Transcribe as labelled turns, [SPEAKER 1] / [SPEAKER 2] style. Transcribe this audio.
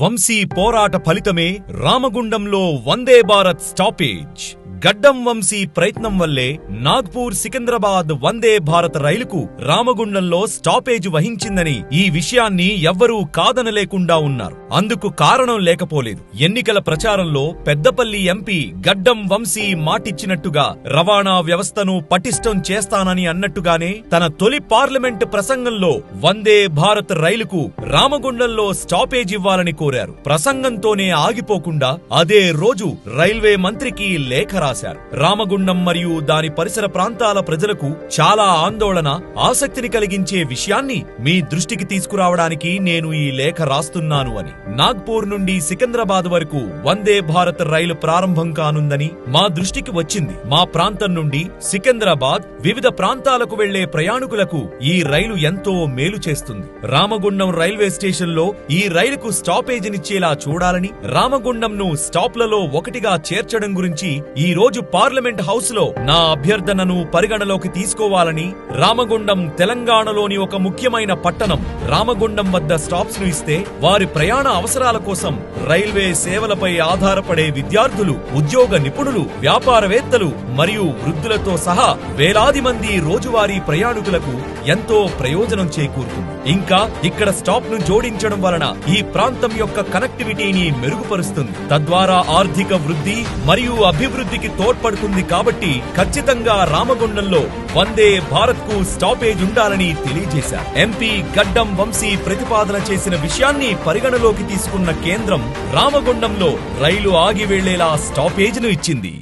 [SPEAKER 1] వంశీ పోరాట ఫలితమే రామగుండంలో వందే భారత్ స్టాపేజ్. గడ్డం వంశీ ప్రయత్నం వల్లే నాగ్పూర్ సికింద్రాబాద్ వందే భారత్ రైలుకు రామగుండంలో స్టాపేజ్ వహించిందని ఈ విషయాన్ని ఎవ్వరూ కాదనలేకుండా ఉన్నారు. అందుకు కారణం లేకపోలేదు. ఎన్నికల ప్రచారంలో పెద్దపల్లి ఎంపీ గడ్డం వంశీ మాటిచ్చినట్టుగా రవాణా వ్యవస్థను పటిష్టం చేస్తానని అన్నట్టుగానే తన తొలి పార్లమెంట్ ప్రసంగంలో వందే భారత్ రైలుకు రామగుండంలో స్టాపేజ్ ఇవ్వాలని కోరారు. ప్రసంగంతోనే ఆగిపోకుండా అదే రోజు రైల్వే మంత్రికి లేఖ రాశారు. రామగుండం మరియు దాని పరిసర ప్రాంతాల ప్రజలకు చాలా ఆందోళన ఆసక్తిని కలిగించే విషయాన్ని మీ దృష్టికి తీసుకురావడానికి నేను ఈ లేఖ రాస్తున్నాను అని. నాగ్పూర్ నుండి సికింద్రాబాద్ వరకు వందే భారత్ రైలు ప్రారంభం కానుందని మా దృష్టికి వచ్చింది. మా ప్రాంతం నుండి సికింద్రాబాద్ వివిధ ప్రాంతాలకు వెళ్ళే ప్రయాణికులకు ఈ రైలు ఎంతో మేలు చేస్తుంది. రామగుండం రైల్వే స్టేషన్లో ఈ రైలుకు స్టాపేజీనిచ్చేలా చూడాలని రామగుండంను స్టాప్లలో ఒకటిగా చేర్చడం గురించి ఈ రోజు పార్లమెంట్ హౌస్లో నా అభ్యర్థనను పరిగణలోకి తీసుకోవాలని రామగుండం తెలంగాణలోని ఒక ముఖ్యమైన పట్టణం రామగుండం వద్ద స్టాప్స్ను ఇస్తే వారి ప్రయాణ అవసరాల కోసం రైల్వే సేవలపై ఆధారపడే విద్యార్థులు ఉద్యోగ నిపుణులు వ్యాపారవేత్తలు మరియు వృద్ధులతో సహా వేలాది మంది రోజువారీ ప్రయాణికులకు ఎంతో ప్రయోజనం చేకూరుతుంది. ఇంకా ఇక్కడ స్టాప్ను జోడించడం వలన ఈ ప్రాంతం యొక్క కనెక్టివిటీని మెరుగుపరుస్తుంది. తద్వారా ఆర్థిక వృద్ధి మరియు అభివృద్ధి అభివృద్ధికి తోడ్పడుతుంది కాబట్టి ఖచ్చితంగా రామగుండంలో వందే భారత్కు స్టాపేజ్ ఉండాలని తెలియజేశారు. ఎంపీ గడ్డం వంశీ ప్రతిపాదన చేసిన విషయాన్ని పరిగణలోకి తీసుకున్న కేంద్రం రామగుండంలో రైలు ఆగి వెళ్ళేలా స్టాపేజ్ను ఇచ్చింది.